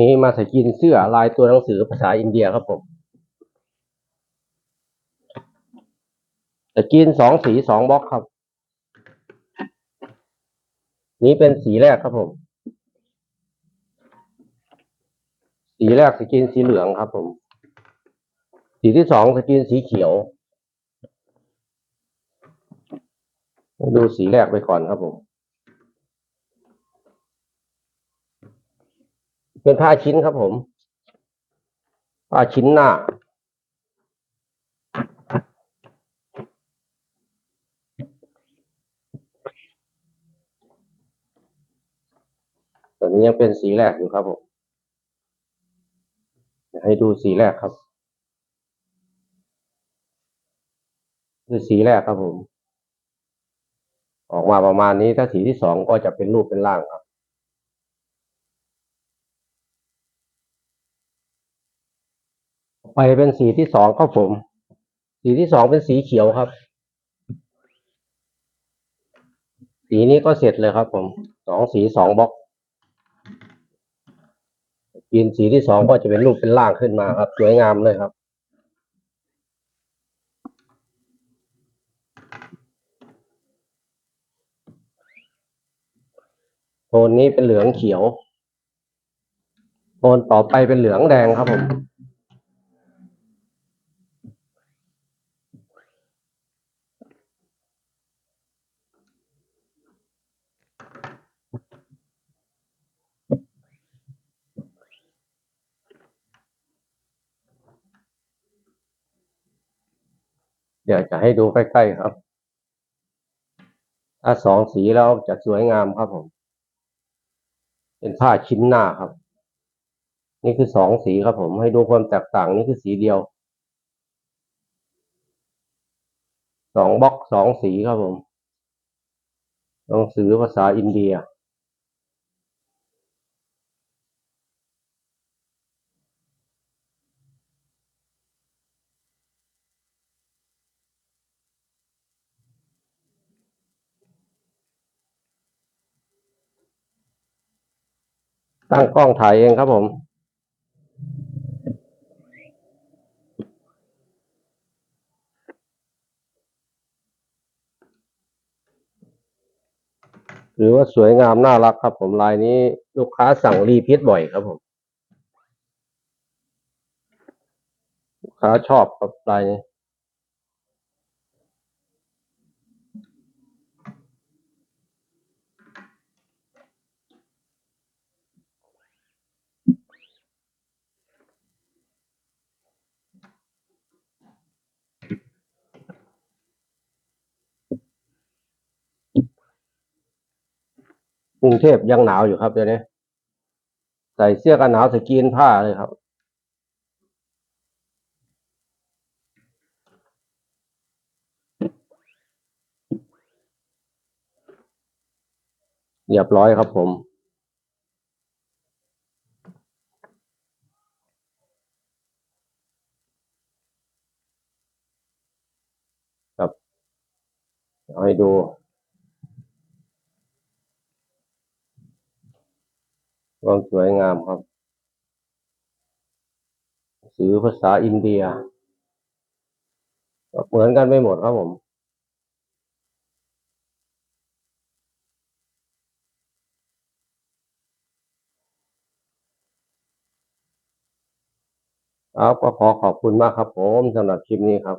นี้มาสกินเสื้อลายตัวหนังสือภาษาอินเดียครับผมสกินสองสีสองบล็อกครับ นี้เป็นสีแรกครับผม สีแรกสกินสีเหลืองครับผม สีที่สองสกินสีเขียว ดูสีแรกไปก่อนครับผม เป็นผ้าชิ้นครับผม ผ้าชิ้นหน้า ตอนนี้ยังเป็นสีแรกอยู่ครับผมให้ดูสีแรกครับคือสีแรกครับผม ออกมาประมาณนี้ถ้าสีที่สองก็จะเป็นรูปเป็นร่างครับ ไปเป็นสีที่สองครับผม สีที่สองเป็นสีเขียวครับ สีนี้ก็เสร็จเลยครับ ผมสองสีสองบล็อกกินสีที่สองก็จะเป็นรูปเป็นร่างขึ้นมาครับ สวยงามเลยครับโทนนี้เป็นเหลืองเขียว โทนต่อไปเป็นเหลืองแดงครับผม เดี๋ยวจะให้ดูใกล้ๆครับถ้าสองสีแล้วจะสวยงามครับผม เป็นผ้าชิ้นหน้าครับ นี่คือสองสีครับผม ให้ดูความแตกต่างนี่คือสีเดียว สองบล็อกสองสีครับผมหนังสือภาษาอินเดีย ตั้งกล้องถ่ายเองครับผม หรือว่าสวยงามน่ารักครับผมลายนี้ลูกค้าสั่งรีพีทบ่อยครับผม ลูกค้าชอบครับลายนี้ กรุงเทพยังหนาวอยู่ครับเดี๋ยวนี้ใส่เสื้อกันหนาวสกรีนผ้าเลยครับ เรียบร้อยครับผมครับให้ดู ความสวยงามครับสือภาษาอินเดีย เหมือนกันไม่หมดครับผมครับก็ขอขอบคุณมากครับผมสำหรับคลิปนี้ครับ